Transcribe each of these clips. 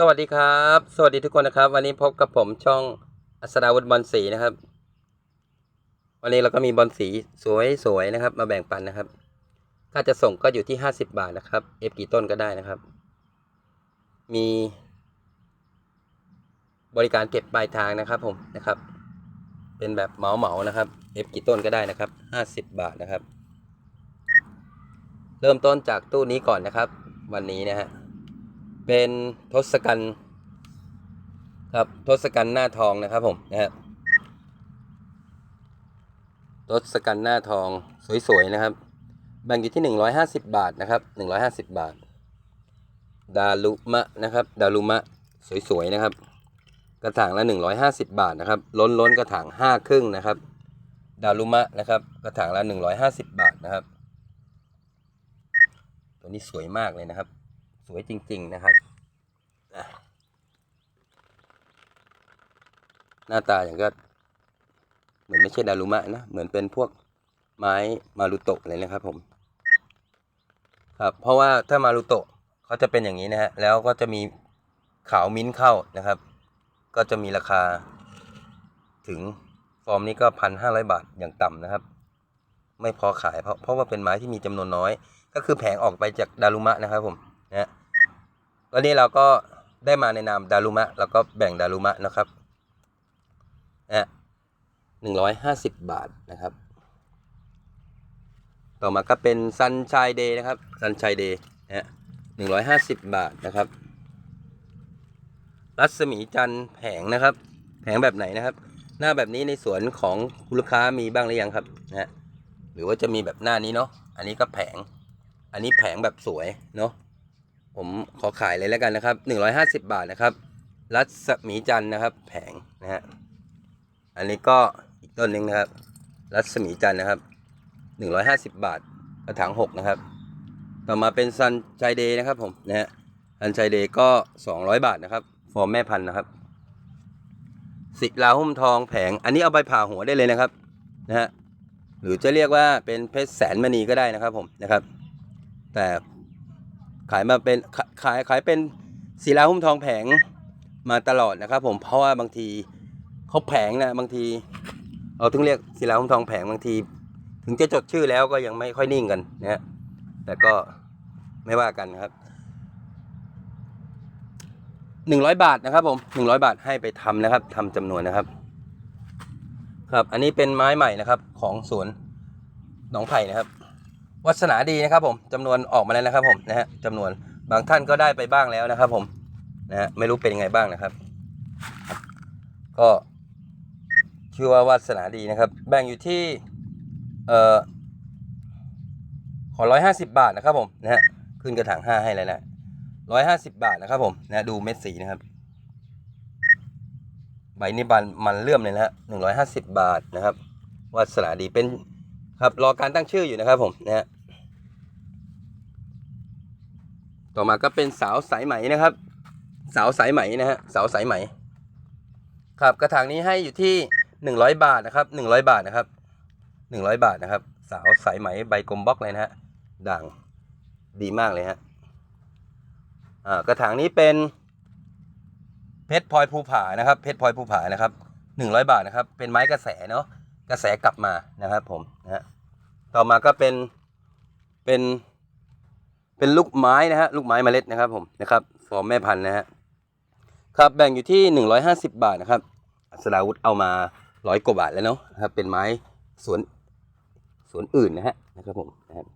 สวัสดีครับ สวัสดีทุกคนนะครับ วันนี้พบกับผมช่องอัศดาวุฒิบอลสีนะครับ วันนี้เราก็มีบอลสีสวยๆนะครับ มาแบ่งปันนะครับถ้าจะส่งก็อยู่ที่ห้าสิบบาทนะครับ เอฟกี่ต้นก็ได้นะครับ มี บริการเก็บปลายทางนะครับผมนะครับ เป็นแบบเหมาเหมานะครับเอฟกี่ต้นก็ได้นะครับห้าสิบบาทนะครับ เริ่มต้นจากตู้นี้ก่อนนะครับ วันนี้นะฮะ เป็นทศกัณฐ์ครับทศกัณฐ์หน้าทองนะครับผมนะฮะทศกัณฐ์หน้าทองสวยๆนะครับ แบ่งอยู่ที่ 150 บาทนะครับ 150 บาท ดาลุมะนะครับ ดาลุมะสวยๆนะครับ กระถางละ 150 บาทนะครับ ล้นล้นๆกระถาง5ครึ่งนะครับ ดาลุมะนะครับ กระถางละ 150 บาทนะครับ ตัวนี้สวยมากเลยนะครับ สวยจริง ๆ นะครับ หน้าตาอย่างก็ เหมือนไม่ใช่ดารุมะนะ เหมือนเป็นพวกไม้มารุโตะเลยนะครับผม ครับ เพราะว่าถ้ามารุโตะเขาจะเป็นอย่างนี้นะฮะ แล้วก็จะมีขาวมิ้นเข้านะครับ ก็จะมีราคาถึงฟอร์มนี้ก็พันห้าร้อยบาทอย่างต่ำนะครับ ไม่พอขายเพราะเพราะว่าเป็นไม้ที่มีจำนวนน้อย ก็คือแผงออกไปจากดารุมะนะครับผมนะฮะ วันนี้เราก็ได้มาในนามดารุมะแล้วก็แบ่งดารุมะนะครับนะหนึ่งร้อยห้าสิบบาทนะครับ ต่อมาก็เป็นซันช y ยเดย์นะครับซันช y ยเดย์นะฮะหนึ่งร้อยห้าสิบบาทนะครับ รัศมีจันทร์แผงนะครับ แผงแบบไหนนะครับ หน้าแบบนี้ในสวนของคุณลูกค้ามีบ้างหรือยังครับนะหรือว่าจะมีแบบหน้านี้เนาะอันนี้ก็แผง อันนี้แผงแบบสวยเนาะ ผมขอขายเลยแล้วกันนะครับ 150 บาทนะครับ รัศมีจันทร์นะครับ แผงนะฮะ อันนี้ก็อีกต้นหนึ่งนะครับ รัศมีจันทร์นะครับ 150 บาท กระถาง 6 นะครับ ต่อมาเป็นซันช y ยเดย์นะครับผมนะฮะ ซันช y ยเดย์ก็ 200 บาทนะครับ ฟอร์มแม่พันธุ์นะครับ สิลาหุ้มทองแผง อันนี้เอาไปผ่าหัวได้เลยนะครับนะฮะ หรือจะเรียกว่าเป็นเพชรแสนมณีก็ได้นะครับผมนะครับ แต่ ขายมาเป็นขายขายเป็นศิลาหุ้มทองแผงมาตลอดนะครับ ผมเพราะว่าบางทีเขาแผงนะบางทีเราถึงเรียกศิลาหุ้มทองแผงบางที ถึงจะจดชื่อแล้วก็ยังไม่ค่อยนิ่งกันนะฮะแต่ก็ไม่ว่ากันครับหนึ่งร้อยบาทนะครับผมหนึ่งร้อยบาทให้ไปทำนะครับทำจำนวนนะครับ ครับ อันนี้เป็นไม้ใหม่นะครับ ของสวนหนองไผ่นะครับ วัสนาดีนะครับผมจำนวนออกมาแล้วนะครับผมนะฮะจำนวนบางท่านก็ได้ไปบ้างแล้วนะครับ ผมนะฮะไม่รู้เป็นยังไงบ้างนะครับ ก็ชื่อว่าวาสนาดีนะครับ แบ่งอยู่ที่เอ่อขอร้อยห้าสิบบาทนะครับผมนะฮะขึ้นกระถางห้าให้แล้วนะร้อยห้าสิบบาทนะครับผมนะดูเม็ดสีนะครับ ใบนี้บันมันเลื่อมเลยนะฮะหนึ่งร้อยห้าสิบบาทนะครับวาสนาดีเป็น ครับรอการตั้งชื่ออยู่นะครับผมนะฮะต่อมาก็เป็นสาวสายไหมนะครับ สาวสายไหมนะฮะสาวสายไหม ครับกระถางนี้ให้อยู่ที่หนึ่งร้อยบาทนะครับหนึ่งร้อยบาทนะครับหนึ่งร้อยบาทนะครับ สาวสายไหมใบกลมบล็อกเลยนะฮะด่างดีมากเลยฮะอ่ากระถางนี้เป็นเพชรพลอยภูผานะครับเพชรพลอยภูผานะครับหนึ่งร้อยบาทนะครับ เป็นไม้กระแสเนาะ กระแสกลับมานะครับผมนะฮะต่อมาก็เป็นเป็นเป็นลูกไม้นะฮะลูกไม้เมล็ดนะครับผมนะครับฟอร์มแม่พันธุ์นะฮะครับแบ่งอยู่ที่หนึ่งร้อยห้าสิบบาทนะครับอัศดาวุธเอามาร้อยกว่าบาทแล้วเนาะนะครับเป็นไม้สวนสวนอื่นนะฮะนะครับผมนะครับ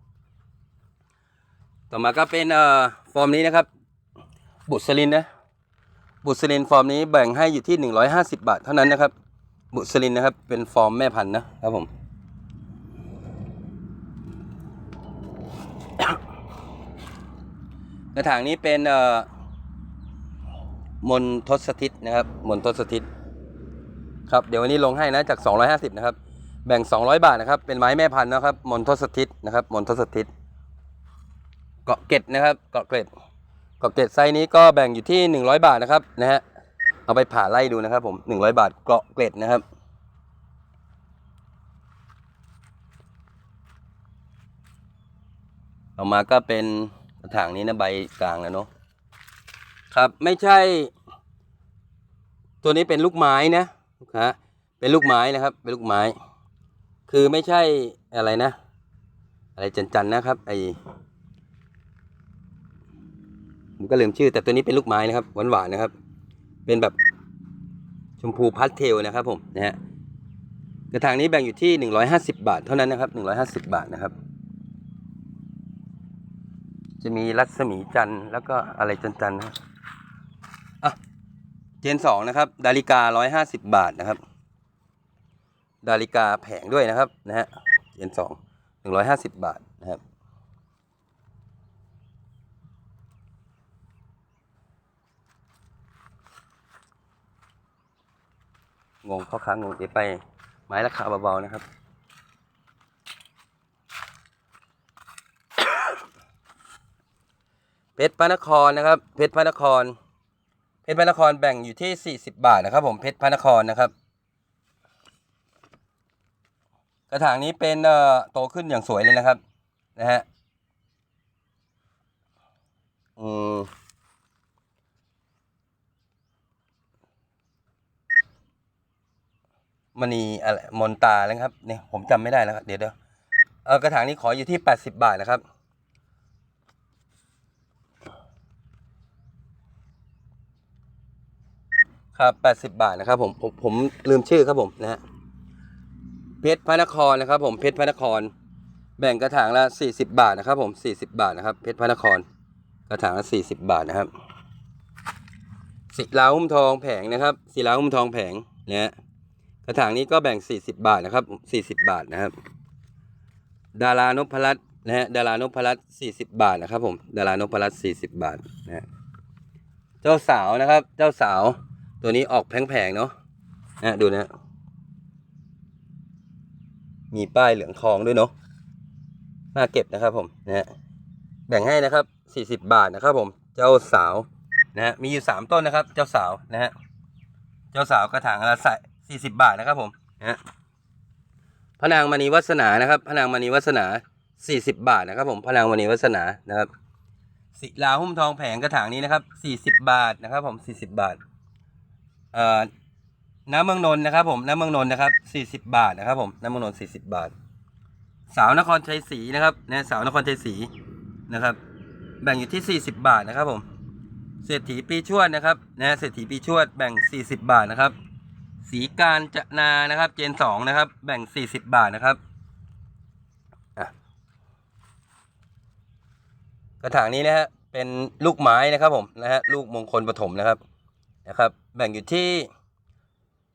ต่อมาก็เป็นเอ่อฟอร์มนี้นะครับ บุษลินนะบุษลินฟอร์มนี้แบ่งให้อยู่ที่หนึ่งร้อยห้าสิบาทเท่านั้นนะครับ บุษลินนะครับ เป็นฟอร์มแม่พันธุ์นะครับผมกระถางนี้เป็นเอ่อมนทศทิศนะครับ มนทศทิศครับเดี๋ยววันนี้ลงให้นะจาก 250 นะครับ แบ่ง 200 บาทนะครับ เป็นไม้แม่พันธุ์นะครับ มนทศทิศนะครับ มนทศทิศเกาะเกร็ดนะครับ เกาะเกร็ดเกาะเกร็ดไซส์นี้ก็แบ่งอยู่ที่ 100 บาทนะครับนะฮะ เอาไปผ่าไล่ดูนะครับผม100บาทเกาะเกร็ดนะครับ ต่อมาก็เป็นกระถางนี้นะใบกลางแล้วเนาะครับไม่ใช่ ตัวนี้เป็นลูกไม้นะลูกค้าเป็นลูกไม้นะครับ เป็นลูกไม้ คือไม่ใช่อะไรนะ อะไรจันๆนะครับไอผมก็ลืมชื่อแต่ตัวนี้เป็นลูกไม้นะครับหวานๆนะครับ เป็นแบบชมพูพาสเทลนะครับผมนะฮะกระถางนี้แบ่งอยู่ที่หนึ่งร้อยห้าสิบาท เท่านั้นนะครับหนึ่งร้อยห้าสิบาทนะครับ จะมีรัศมีจันทร์แล้วก็อะไรจันๆนนะอะเจนสองนะครับ ดาริการ้อยห้าสิบบาทนะครับ ดาริกาแผงด้วยนะครับนะฮะเจนสองหนึ่งร้อยห้าสิบบาทนะครับ งงพ่อค้างงเดี๋ยวไปไม้ราคาเบาๆนะครับ เพชรพระนครนะครับ เพชรพระนคร เพชรพระนครแบ่งอยู่ที่สี่สิบบาทนะครับผมเพชรพระนครนะครับ กระถางนี้เป็นเอ่อโตขึ้นอย่างสวยเลยนะครับ นะฮะอืม มณีอะไรมนตาแล้วครับเนี่ยผมจำไม่ได้แล้วครับเดี๋ยวเดี๋ยวเออกระถางนี้ขออยู่ที่แปดสิบบาทนะครับ ครับแปดสิบาทนะครับผมผมผมลืมชื่อครับผมนะฮะเพชรพระนครนะครับ ผมเพชรพระนคร แบ่งกระถางละสี่สิบาทนะครับ ผมสี่สิบาทนะครับ เพชรพระนคร กระถางละสี่สิบาทนะครับศิลาหุ้มทองแผงนะครับศิลาหุ้มทองแผงนะฮะ กระถางนี้ก็แบ่งสี่สิบาทนะครับสี่สิบาทนะครับ ดารานพรัตน์นะฮะดารานพรัตน์สี่สิบาทนะครับ ผมดารานพรัตน์สี่สิบาทนะฮะเจ้าสาวนะครับ เจ้าสาวตัวนี้ออกแผงๆเนาะนะดูนะมีป้ายเหลืองทองด้วยเนาะน่าเก็บนะครับ ผมนะฮะแบ่งให้นะครับสี่สิบบาทนะครับ ผมเจ้าสาวนะฮะมีอยู่สามต้นนะครับ เจ้าสาวนะฮะเจ้าสาวกระถางละใส่ สี่สิบบาทนะครับผมนะพระนางมณีวัสนานะครับพระนางมณีวัสนาสี่สิบบาทนะครับ ผมพระนางมณีวัสนานะครับศิลาหุ้มทองแผงกระถางนี้นะครับสี่สิบบาทนะครับ ผมสี่สิบบาทเอ่อน้ำเมืองนนท์นะครับ ผมน้ำเมืองนนท์นะครับสี่สิบบาทนะครับ ผมน้ำเมืองนนท์สี่สิบบาท สาวนครชัยศรีนะครับนะสาวนครชัยศรีนะครับ แบ่งอยู่ที่สี่สิบบาทนะครับ ผมเศรษฐีปีชวดนะครับนะเศรษฐีปีชวดแบ่งสี่สิบบาทนะครับ สีการจะนานะครับ เจนสองนะครับ แบ่งสี่สิบบาทนะครับกระถางนี้นะฮะเป็นลูกไม้นะครับผมนะฮะลูกมงคลปฐมนะครับนะครับ แบ่งอยู่ที่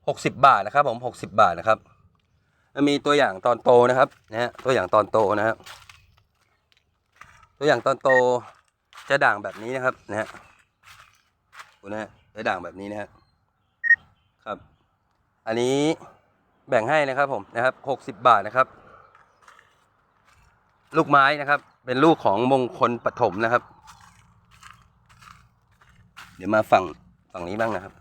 หกสิบบาทนะครับ ผมหกสิบาทนะครับมีตัวอย่างตอนโตนะครับนะฮะตัวอย่างตอนโตนะครับตัวอย่างตอนโตจะด่างแบบนี้นะครับนะฮะนะฮะจะด่างแบบนี้นะฮะ อันนี้แบ่งให้นะครับผมนะครับหกสิบบาทนะครับ ลูกไม้นะครับ เป็นลูกของมงคลปฐมนะครับ เดี๋ยวมาฝั่งฝั่งนี้บ้างนะครับ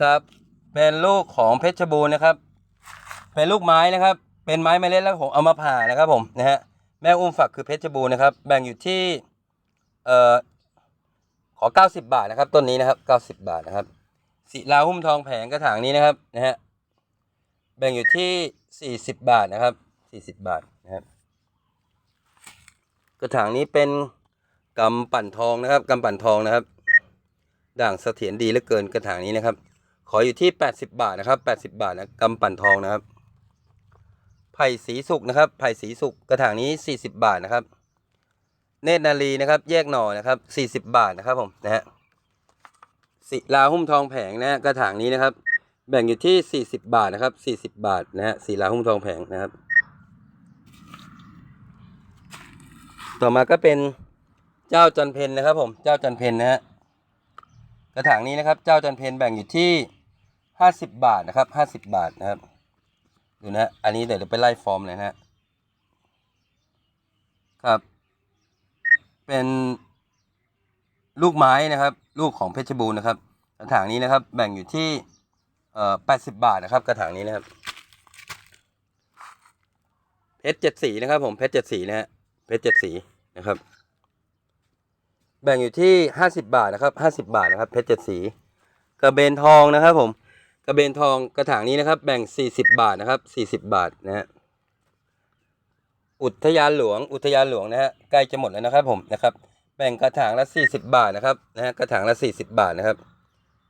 ครับ เป็นลูกของเพชรบูรณ์นะครับ เป็นลูกไม้นะครับ เป็นไม้เมล็ดแล้วผมเอามาผ่านะครับผมนะฮะ แม่อุ้มฝักคือเพชรบูรณ์นะครับ แบ่งอยู่ที่เอ่อขอ 90 บาทนะครับต้นนี้นะครับ 90 บาทนะครับศิลาหุ้มทองแผงกระถางนี้นะครับนะฮะแบ่งอยู่ที่ 40 บาทนะครับ 40 บาทนะครับกระถางนี้เป็นกำปั่นทองนะครับกำปั่นทองนะครับ ด่างเสถียรดีเหลือเกินกระถางนี้นะครับ ขออยู่ที่ 80 บาทนะครับ 80 บาทนะกำปั่นทองนะครับ ผ่สีสุกนะครับ ไผ่สีสุกกระถางนี้ 40 บาทนะครับ เนตรนารีนะครับ แยกหน่อนะครับ40 บาทนะครับผมนะฮะศิลาหุ้มทองแผงนะกระถางนี้นะครับ แบ่งอยู่ที่ 40 บาทนะครับ40 บาทนะฮะศิลาหุ้มทองแผงนะครับ ต่อมาก็เป็นเจ้าจันเพนนะครับผมเจ้าจันเพนนะฮะกระถางนี้นะครับ เจ้าจันเพนแบ่งอยู่ที่ห้าสิบบาทนะครับห้าสิบบาทนะครับ ดูนะ อันนี้เดี๋ยวไปไล่ฟอร์มเลยนะฮะครับ เป็นลูกไม้นะครับ ลูกของเพชรบูรณ์นะครับ กระถางนี้นะครับ แบ่งอยู่ที่เอ่อแปดสิบบาทนะครับ กระถางนี้นะครับ เพชรเจ็ดสีนะครับ ผมเพชรเจ็ดสีนะฮะเพชรเจ็ดสีนะครับ แบ่งอยู่ที่ห้าสิบาทนะครับห้าสิบาทนะครับ เพชรเจ็ดสีกระเบนทองนะครับ ผม กระเบนทองกระถางนี้นะครับ แบ่งสี่สิบาทนะครับสี่สิบาทนะฮะอุทยานหลวงอุทยานหลวงนะฮะใกล้จะหมดแล้วนะครับผมนะครับ แบ่งกระถางละสี่สิบาทนะครับนะฮะกระถางละสี่สิบาทนะครับ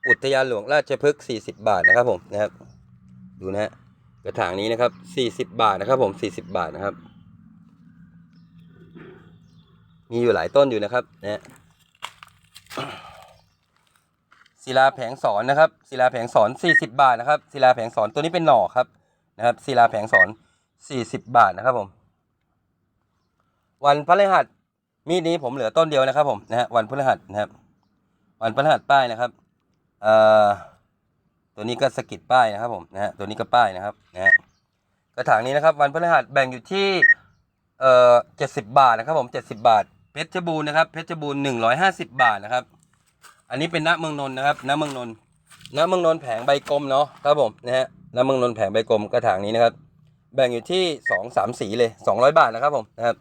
อุทยานหลวงราชพฤกษ์สี่สิบาทนะครับผมนะครับ ดูนะฮะกระถางนี้นะครับสี่สิบาทนะครับ ผมสี่สิบาทนะครับ มีอยู่หลายต้นอยู่นะครับนะฮะ ศิลาแผงสอนนะครับ ศิลาแผงสอน 40 บาทนะครับ ศิลาแผงสอนตัวนี้เป็นหน่อครับนะครับ ศิลาแผงสอน 40 บาทนะครับผม วันพฤหัสมีดนี้ผมเหลือต้นเดียวนะครับ ผมนะฮะวันพฤหัสนะครับ วันพฤหัสป้ายนะครับเอ่อตัวนี้ก็สกิดป้ายนะครับผมนะฮะตัวนี้ก็ป้ายนะครับนะฮะกระถางนี้นะครับ วันพฤหัสแบ่งอยู่ที่เอ่อ70 บาทนะครับ ผม 70 บาทเพชรบูรณ์นะครับเพชรบูรณ์150 บาทนะครับ อันนี้เป็นณเมืองนนนะครับณเมืองนนท์ณเมืองนนแผงใบกลมเนาะครับผมนะฮะณเมืองนนแผงใบกลมกระถางนี้นะครับ แบ่งอยู่ที่สองสามสีเลยสองร้อยบาทนะครับผมนะครับ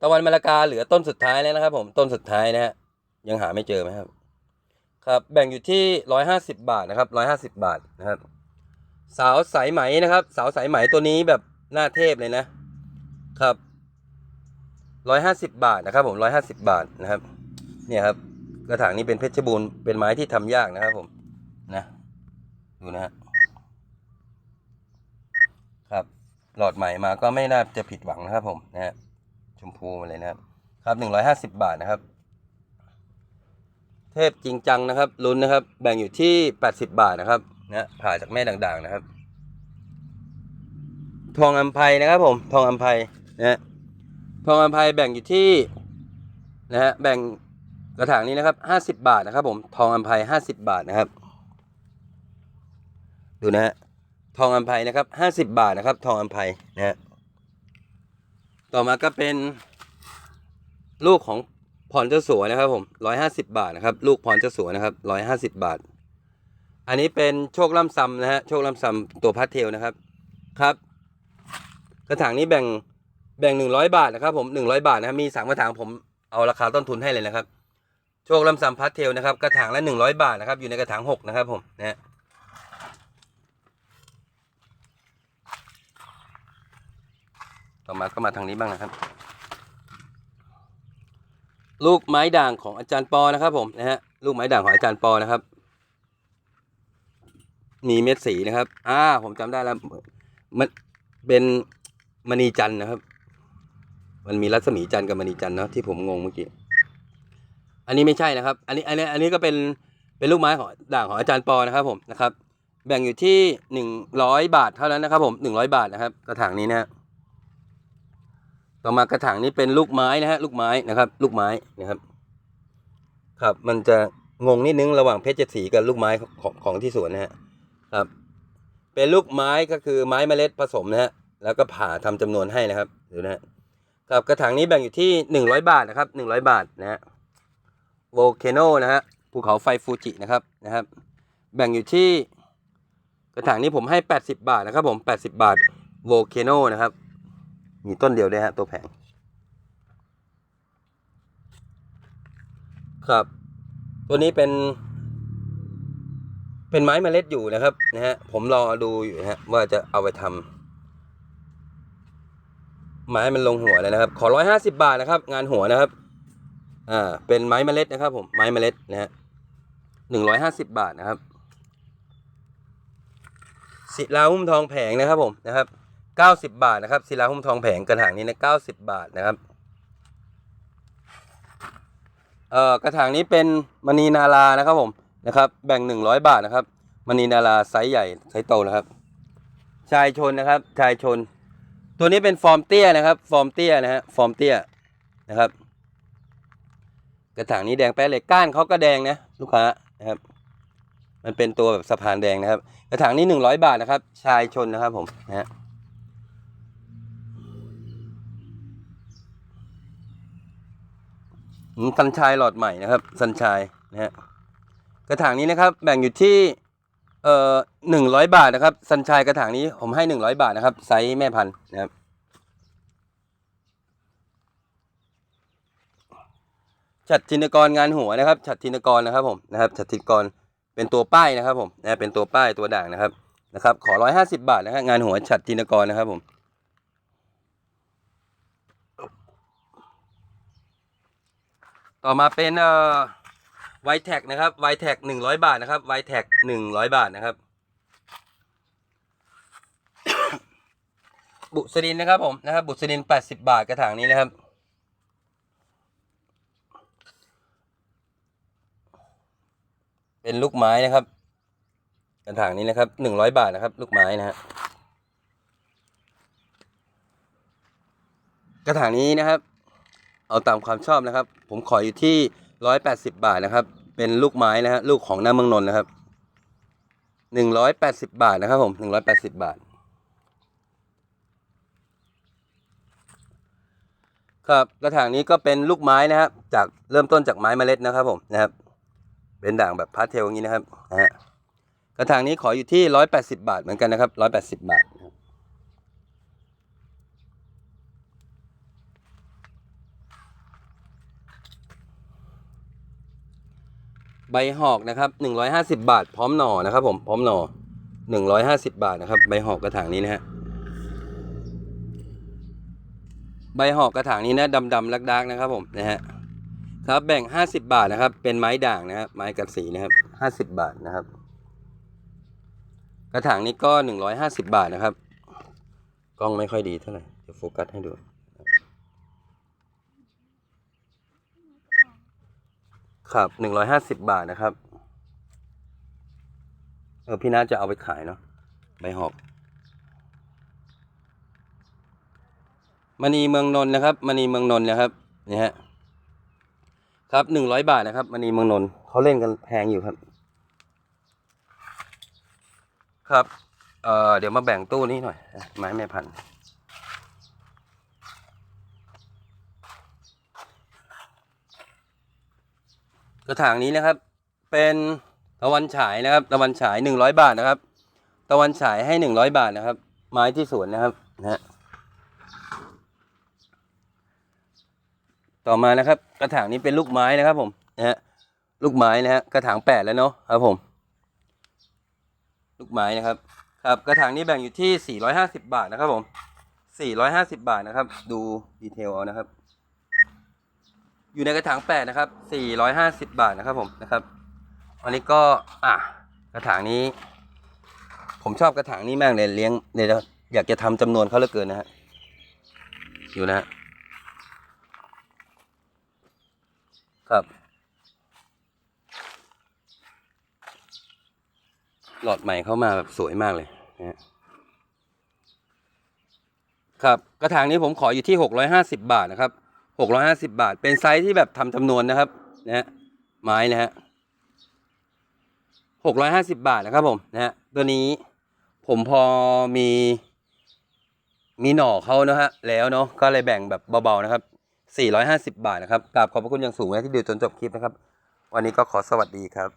ตะวันมะละกาเหลือต้นสุดท้ายแล้วนะครับ ผมต้นสุดท้ายนะฮะยังหาไม่เจอไหมครับ ครับ แบ่งอยู่ที่ร้อยห้าสิบบาทนะครับร้อยห้าสิบบาทนะครับ สาวสายไหมนะครับ สาวสายไหมตัวนี้แบบหน้าเทพเลยนะครับร้อยห้าสิบบาทนะครับ ผมร้อยห้าสิบบาทนะครับ เนี่ยครับ กระถางนี้เป็นเพชรบูรณ์เป็นไม้ที่ทำยากนะครับผมนะดูนะฮะครับ หลอดใหม่มาก็ไม่น่าจะผิดหวังนะครับผมนะฮะชมพูมาเลยนะครับ ครับหนึ่งร้อยห้าสิบบาทนะครับ เทพจริงจังนะครับลุ้นนะครับ แบ่งอยู่ที่แปดสิบบาทนะครับนะผ่าจากแม่ด่างๆนะครับ ทองอัมไพนะครับผม ทองอัมไพนะฮะทองอัมไพแบ่งอยู่ที่นะฮะแบ่ง กระถางนี้นะครับห้าสิบบาทนะครับ ผมทองอัมไพห้าสิบบาทนะครับ ดูนะฮะทองอัมไพนะครับห้าสิบบาทนะครับ ทองอัมไพนะฮะต่อมาก็เป็น ลูกของพรเจ้าสัวนะครับ ผมร้อยห้าสิบาทนะครับ ลูกพรเจ้าสัวนะครับร้อยห้าสิบาท อันนี้เป็นโชคล่ำซำนะฮะโชคล่ำซำตัวพัดเทลนะครับครับ กระถางนี้แบ่งแบ่งหนึ่งร้อยบาทนะครับ ผมหนึ่งร้อยบาทนะครับมีสามกระถางผมเอาราคาต้นทุนให้เลยนะครับ โชคลำซำพัทเทลนะครับกระถางละหนึ่งร้อยบาทนะครับอยู่ในกระถางหกนะครับผมนะฮะต่อมาก็มาทางนี้บ้างนะครับ ลูกไม้ด่างของอาจารย์ปอนะครับผมนะฮะลูกไม้ด่างของอาจารย์ปอนะครับ มีเม็ดสีนะครับอ่าผมจำได้แล้วมันเป็นมณีจันนะครับ มันมีรัศมีจันกับมณีจันเนาะที่ผมงงเมื่อกี้ อันนี้ไม่ใช่นะครับ อันนี้อันนี้อันนี้ก็เป็นเป็นลูกไม้ของด่างของอาจารย์ปอนะครับผมนะครับ แบ่งอยู่ที่หนึ่งร้อยบาทเท่านั้นนะครับ ผมหนึ่งร้อยบาทนะครับ กระถางนี้นะฮะต่อมากระถางนี้เป็นลูกไม้นะฮะลูกไม้นะครับ ลูกไม้นะครับ ครับ มันจะงงนิดนึงระหว่างเพชรเจ็ดสีกับลูกไม้ของของที่สวนนะฮะครับ เป็นลูกไม้ก็คือไม้เมล็ดผสมนะฮะแล้วก็ผ่าทำจำนวนให้นะครับดูนะฮะครับกระถางนี้แบ่งอยู่ที่หนึ่งร้อยบาทนะครับหนึ่งร้อยบาทนะฮะ โวลเคโนนะฮะภูเขาไฟฟูจินะครับนะครับ แบ่งอยู่ที่กระถางนี้ผมให้ 80 บาทนะครับผม 80 บาทโวลเคโนนะครับ มีต้นเดียวด้วยฮะตัวแผงครับ ตัวนี้เป็น เป็นไม้เมล็ดอยู่นะครับนะฮะผมรอดูอยู่นะฮะว่าจะเอาไปทำไม้มันลงหัวเลยนะครับ ขอร้อยห้าสิบาทนะครับ งานหัวนะครับ อ่าเป็นไม้เมล็ดนะครับ ผมไม้เมล็ดนะฮะหนึ่งร้อยห้าสิบบาทนะครับศิลาหุ้มทองแผงนะครับผมนะครับเก้าสิบบาทนะครับศิลาหุ้มทองแผงกระถางนี้นะเก้าสิบบาทนะครับเอ่อกระถางนี้เป็นมณีนารานะครับผมนะครับแบ่งหนึ่งร้อยบาทนะครับมณีนาราไซส์ใหญ่ไซส์โตนะครับ ชายชนนะครับชายชน ตัวนี้เป็นฟอร์มเตี้ยนะครับ ฟอร์มเตี้ยนะฮะฟอร์มเตี้ยนะครับ กระถางนี้แดงแป๊ะเลยก้านเขาก็แดงนะลูกค้านะครับ มันเป็นตัวแบบสะพานแดงนะครับ กระถางนี้หนึ่งร้อยบาทนะครับ ชายชนนะครับผมนะฮะสันชายหลอดใหม่นะครับ สันชายนะฮะกระถางนี้นะครับ แบ่งอยู่ที่เอ่อหนึ่งร้อยบาทนะครับ สันชายกระถางนี้ผมให้หนึ่งร้อยบาทนะครับไซส์แม่พันธุ์นะครับ ฉัดทินกรงานหัวนะครับฉัดทินกรนะครับผมนะครับฉัดทินกรเป็นตัวป้ายนะครับผมนะเป็นตัวป้ายตัวด่างนะครับนะครับ ขอร้อยห้าสิบาทนะฮะงานหัวฉัดทินกรนะครับผมต่อมาเป็นเอ่อไวแท็กนะครับไวแท็กหนึ่งร้อยบาทนะครับไวแท็กหนึ่งร้อยบาทนะครับ บุษรินนะครับผมนะครับ บุษรินแปดสิบาทกระถางนี้นะครับ เป็นลูกไม้นะครับ กระถางนี้นะครับหนึ่งร้อยบาทนะครับ ลูกไม้นะฮะกระถางนี้นะครับ เอาตามความชอบนะครับ ผมขออยู่ที่ร้อยแปดสิบาทนะครับ เป็นลูกไม้นะฮะลูกของหน้าเมืองนนท์นะครับหนึ่งร้อยแปดสิบาทนะครับ ผมหนึ่งร้อยแปดสิบาทครับกระถางนี้ก็เป็นลูกไม้นะครับ จากเริ่มต้นจากไม้เมล็ดนะครับผมนะครับ เป็นด่างแบบพาสเทลอย่างนี้นะครับนะฮะกระถางนี้ขออยู่ที่ร้อยแปดสิบาทเหมือนกันนะครับร้อยแปดสิบาทใบหอกนะครับหนึ่งร้อยห้าสิบาท พร้อมหน่อนะครับ ผมพร้อมหน่อหนึ่งร้อยห้าสิบาทนะครับ ใบหอกกระถางนี้นะฮะใบหอกกระถางนี้นะดำๆลักๆนะครับผมนะฮะ ครับแบ่ง 50 บาทนะครับ เป็นไม้ด่างนะครับ ไม้กัดสีนะครับ50 บาทนะครับ กระถางนี้ก็ 150 บาทนะครับ กล้องไม่ค่อยดีเท่าไหร่เดี๋ยวโฟกัสให้ดู ครับ 150 บาทนะครับ เออพี่น่าจะเอาไปขายเนาะใบหอกมณีเมืองนนท์นะครับมณีเมืองนนท์นะครับนี่ฮะ ครับหนึ่งร้อยบาทนะครับมณีเมืองนนท์เขาเล่นกันแพงอยู่ครับ ครับเอ่อเดี๋ยวมาแบ่งตู้นี้หน่อยไม้แม่พันธุ์กระถางนี้นะครับ เป็นตะวันฉายนะครับ ตะวันฉายหนึ่งร้อยบาทนะครับ ตะวันฉายให้หนึ่งร้อยบาทนะครับ ไม้ที่สวนนะครับนะฮะ ต่อมานะครับ กระถางนี้เป็นลูกไม้นะครับ ผมนะฮะลูกไม้นะฮะกระถางแปดแล้วเนาะครับผม ลูกไม้นะครับ ครับกระถางนี้แบ่งอยู่ที่ 450 บาทนะครับ ผม 450 บาทนะครับ ดูดีเทลเอานะครับ อยู่ในกระถางแปดนะครับ 450 บาทนะครับ ผมนะครับวันนี้ก็อะกระถางนี้ ผมชอบกระถางนี้มากเลยเลี้ยงเลยอยากจะทำจำนวนเขาเหลือเกินนะฮะอยู่นะฮะ ครับ หลอดใหม่เข้ามาแบบสวยมากเลยนะครับกระถางนี้ผมขออยู่ที่หกร้อยห้าสิบาทนะครับหกร้อยห้าสิบาท เป็นไซส์ที่แบบทำจำนวนนะครับนะฮะไม้นะฮะหกร้อยห้าสิบาทนะครับผมนะฮะตัวนี้ผมพอมี มีหน่อเขานะฮะแล้วเนาะก็เลยแบ่งแบบเบาๆนะครับ 450 บาทนะครับกราบขอบพระคุณอย่างสูงนะที่ดูจนจบคลิปนะครับ วันนี้ก็ขอสวัสดีครับ